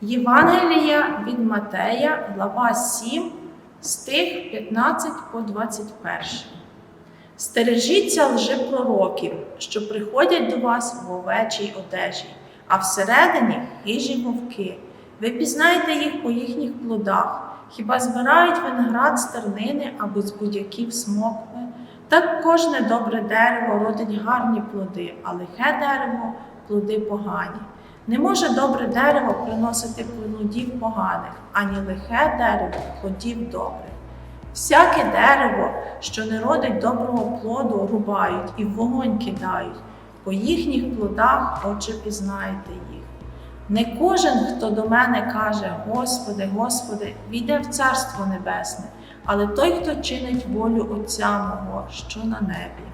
Євангелія від Матея, глава 7, стих 15 по 21. Стережіться лжепророків, що приходять до вас в овечій одежі, а всередині хижі вовки. Ви пізнаєте їх по їхніх плодах. Хіба збирають виноград з тернини або з будяків смокви? Так кожне добре дерево родить гарні плоди, а лихе дерево плоди погані. Не може добре дерево приносити плодів поганих, ані лихе дерево плодів добрих. Всяке дерево, що не родить доброго плоду, рубають і в вогонь кидають. По їхніх плодах, отже, пізнаєте їх. Не кожен, хто до мене каже, Господи, Господи, війде в Царство Небесне, але той, хто чинить волю Отця мого, що на небі.